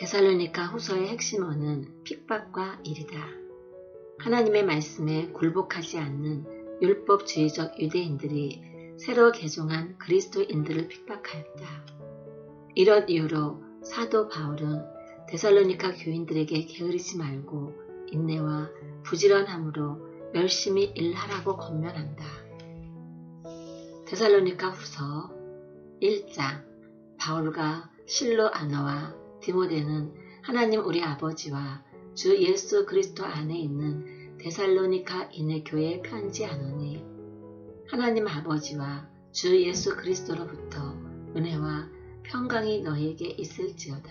데살로니카 후서의 핵심어는 핍박과 일이다. 하나님의 말씀에 굴복하지 않는 율법주의적 유대인들이 새로 개종한 그리스도인들을 핍박하였다. 이런 이유로 사도 바울은 데살로니카 교인들에게 게으르지 말고 인내와 부지런함으로 열심히 일하라고 권면한다. 데살로니카 후서 1장 바울과 실로 아너와 디모데는 하나님 우리 아버지와 주 예수 그리스도 안에 있는 데살로니카 인의 교회에 편지하노니 하나님 아버지와 주 예수 그리스도로부터 은혜와 평강이 너희에게 있을지어다.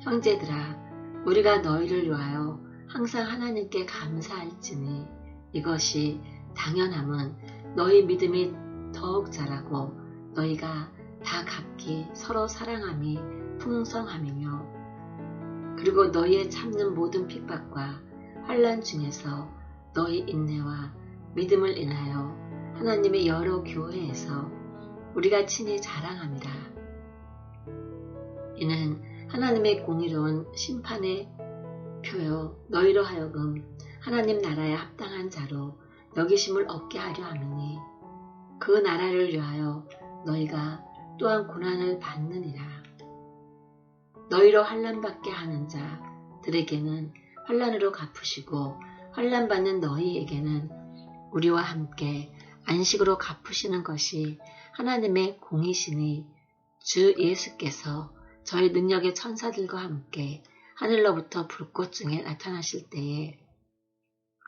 형제들아 우리가 너희를 위하여 항상 하나님께 감사할지니 이것이 당연함은 너희 믿음이 더욱 자라고 너희가 다 각기 서로 사랑함이 풍성함이며 그리고 너희의 참는 모든 핍박과 환란 중에서 너희 인내와 믿음을 인하여 하나님의 여러 교회에서 우리가 친히 자랑합니다. 이는 하나님의 공의로운 심판의 표요 너희로 하여금 하나님 나라에 합당한 자로 여기심을 얻게 하려 함이니 그 나라를 위하여 너희가 또한 고난을 받느니라. 너희로 환란받게 하는 자들에게는 환란으로 갚으시고 환란 받는 너희에게는 우리와 함께 안식으로 갚으시는 것이 하나님의 공이시니 주 예수께서 저희 능력의 천사들과 함께 하늘로부터 불꽃 중에 나타나실 때에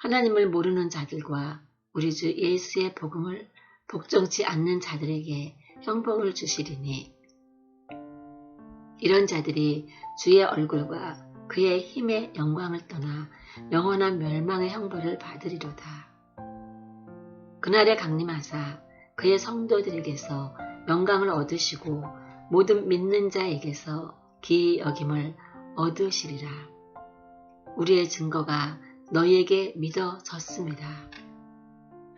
하나님을 모르는 자들과 우리 주 예수의 복음을 복종치 않는 자들에게 형벌을 주시리니 이런 자들이 주의 얼굴과 그의 힘의 영광을 떠나 영원한 멸망의 형벌을 받으리로다. 그날에 강림하사 그의 성도들에게서 영광을 얻으시고 모든 믿는 자에게서 기이 여김을 얻으시리라. 우리의 증거가 너희에게 믿어졌습니다.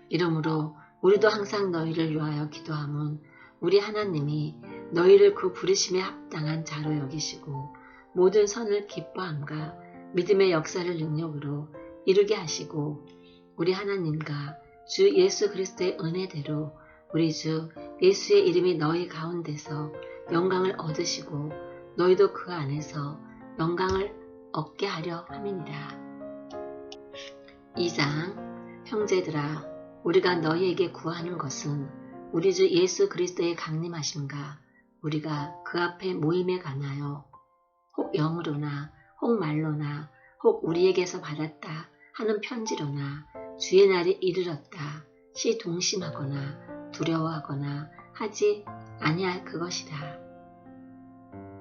이러므로 우리도 항상 너희를 위하여 기도함은 우리 하나님이 너희를 그 부르심에 합당한 자로 여기시고 모든 선을 기뻐함과 믿음의 역사를 능력으로 이루게 하시고 우리 하나님과 주 예수 그리스도의 은혜대로 우리 주 예수의 이름이 너희 가운데서 영광을 얻으시고 너희도 그 안에서 영광을 얻게 하려 함이니라. 2장 형제들아 우리가 너희에게 구하는 것은 우리 주 예수 그리스도의 강림하심과 우리가 그 앞에 모임에 관하여 혹 영으로나 혹 말로나 혹 우리에게서 받았다 하는 편지로나 주의 날이 이르렀다 시 동심하거나 두려워하거나 하지 아니할 그것이다.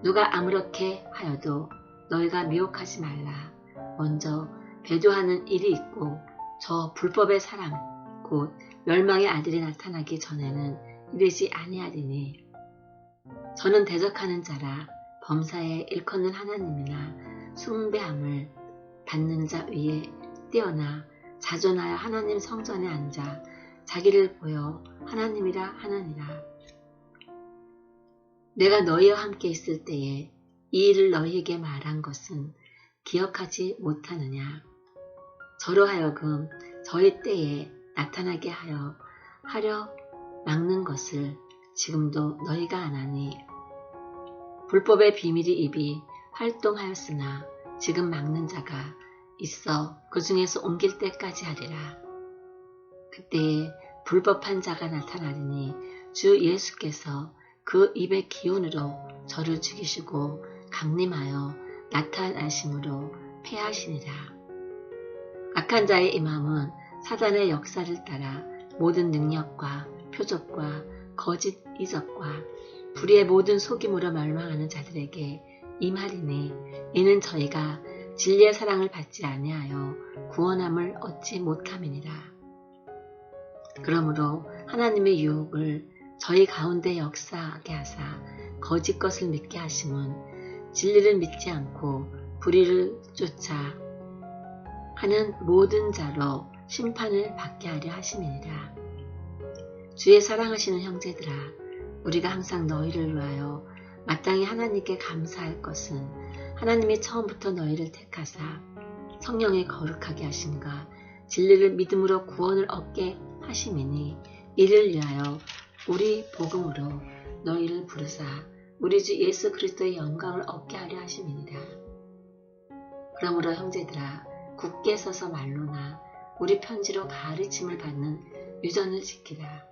누가 아무렇게 하여도 너희가 미혹하지 말라. 먼저 배도하는 일이 있고 저 불법의 사람 곧 멸망의 아들이 나타나기 전에는 이르지 아니하리니 저는 대적하는 자라 범사에 일컫는 하나님이나 숭배함을 받는 자 위에 뛰어나 자존하여 하나님 성전에 앉아 자기를 보여 하나님이라 하느니라. 내가 너희와 함께 있을 때에 이 일을 너희에게 말한 것은 기억하지 못하느냐. 저로 하여금 저희 때에 나타나게 하여 하려 막는 것을 지금도 너희가 안 하니 불법의 비밀이 입이 활동하였으나 지금 막는 자가 있어 그 중에서 옮길 때까지 하리라. 그때에 불법한 자가 나타나리니 주 예수께서 그 입의 기운으로 저를 죽이시고 강림하여 나타나심으로 패하시니라. 악한 자의 임함은 사단의 역사를 따라 모든 능력과 표적과 거짓 이적과 불의의 모든 속임으로 멸망하는 자들에게 임하리니 이는 저희가 진리의 사랑을 받지 아니하여 구원함을 얻지 못함이니라. 그러므로 하나님의 유혹을 저희 가운데 역사하게 하사 거짓 것을 믿게 하심은 진리를 믿지 않고 불의를 쫓아 하는 모든 자로 심판을 받게 하려 하심이니라. 주의 사랑하시는 형제들아 우리가 항상 너희를 위하여 마땅히 하나님께 감사할 것은 하나님이 처음부터 너희를 택하사 성령에 거룩하게 하심과 진리를 믿음으로 구원을 얻게 하심이니 이를 위하여 우리 복음으로 너희를 부르사 우리 주 예수 그리스도의 영광을 얻게 하려 하심이니라. 그러므로 형제들아 굳게 서서 말로나 우리 편지로 가르침을 받는 유전을 지키라.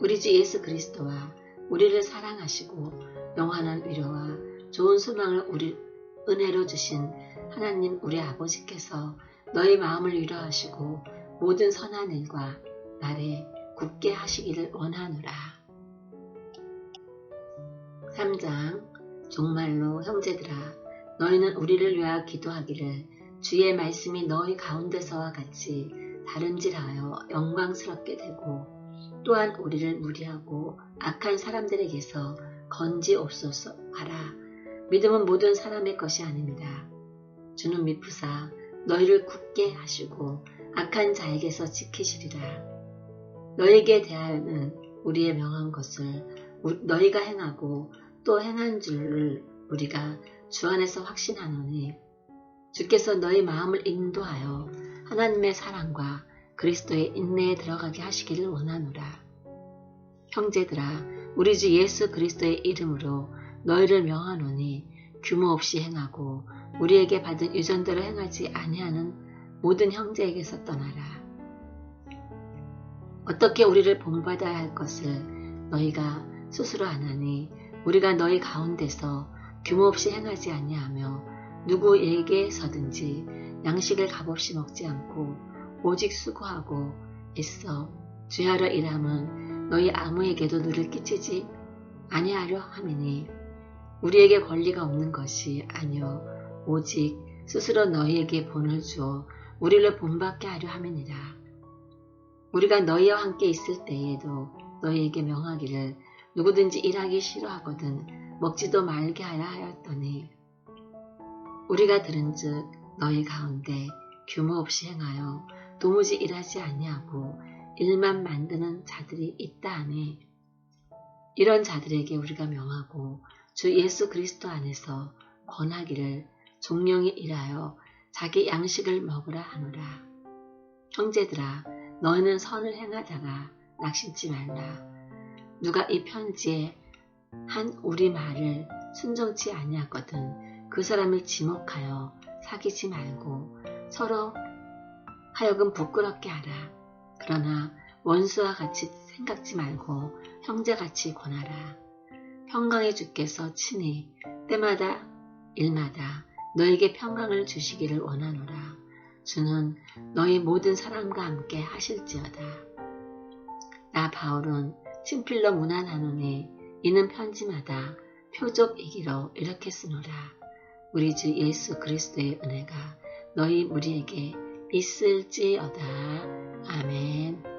우리 주 예수 그리스도와 우리를 사랑하시고 영원한 위로와 좋은 소망을 우리 은혜로 주신 하나님 우리 아버지께서 너희 마음을 위로하시고 모든 선한 일과 날에 굳게 하시기를 원하노라. 3장 정말로 형제들아 너희는 우리를 위하여 기도하기를 주의 말씀이 너희 가운데서와 같이 다름질하여 영광스럽게 되고 또한 우리를 무리하고 악한 사람들에게서 건지옵소서 하라. 믿음은 모든 사람의 것이 아닙니다. 주는 미프사 너희를 굳게 하시고 악한 자에게서 지키시리라. 너에게 대하여는 우리의 명한 것을 너희가 행하고 또 행한 줄을 우리가 주 안에서 확신하노니 주께서 너희 마음을 인도하여 하나님의 사랑과 그리스도의 인내에 들어가게 하시기를 원하노라. 형제들아 우리 주 예수 그리스도의 이름으로 너희를 명하노니 규모 없이 행하고 우리에게 받은 유전대로 행하지 아니하는 모든 형제에게서 떠나라. 어떻게 우리를 본받아야 할 것을 너희가 스스로 안하니 우리가 너희 가운데서 규모 없이 행하지 아니하며 누구에게서든지 양식을 값없이 먹지 않고 오직 수고하고 애써 주하러 일함은 너희 아무에게도 누를 끼치지 아니하려 함이니 우리에게 권리가 없는 것이 아니요 오직 스스로 너희에게 본을 주어 우리를 본받게 하려 함이니라. 우리가 너희와 함께 있을 때에도 너희에게 명하기를 누구든지 일하기 싫어하거든 먹지도 말게 하라 하였더니 우리가 들은즉 너희 가운데 규모 없이 행하여 도무지 일하지 아니하고 일만 만드는 자들이 있다 하니 이런 자들에게 우리가 명하고 주 예수 그리스도 안에서 권하기를 종령이 일하여 자기 양식을 먹으라 하노라. 형제들아 너희는 선을 행하다가 낙심치 말라. 누가 이 편지에 한 우리 말을 순종치 아니하거든 그 사람을 지목하여 사귀지 말고 서로 하여금 부끄럽게 하라. 그러나 원수와 같이 생각지 말고 형제같이 권하라. 평강의 주께서 친히 때마다 일마다 너에게 평강을 주시기를 원하노라. 주는 너희 모든 사람과 함께 하실지어다. 나 바울은 친필로 문안하노니 이는 편지마다 표적 이기로 이렇게 쓰노라. 우리 주 예수 그리스도의 은혜가 너희 무리에게 있을지어다. 아멘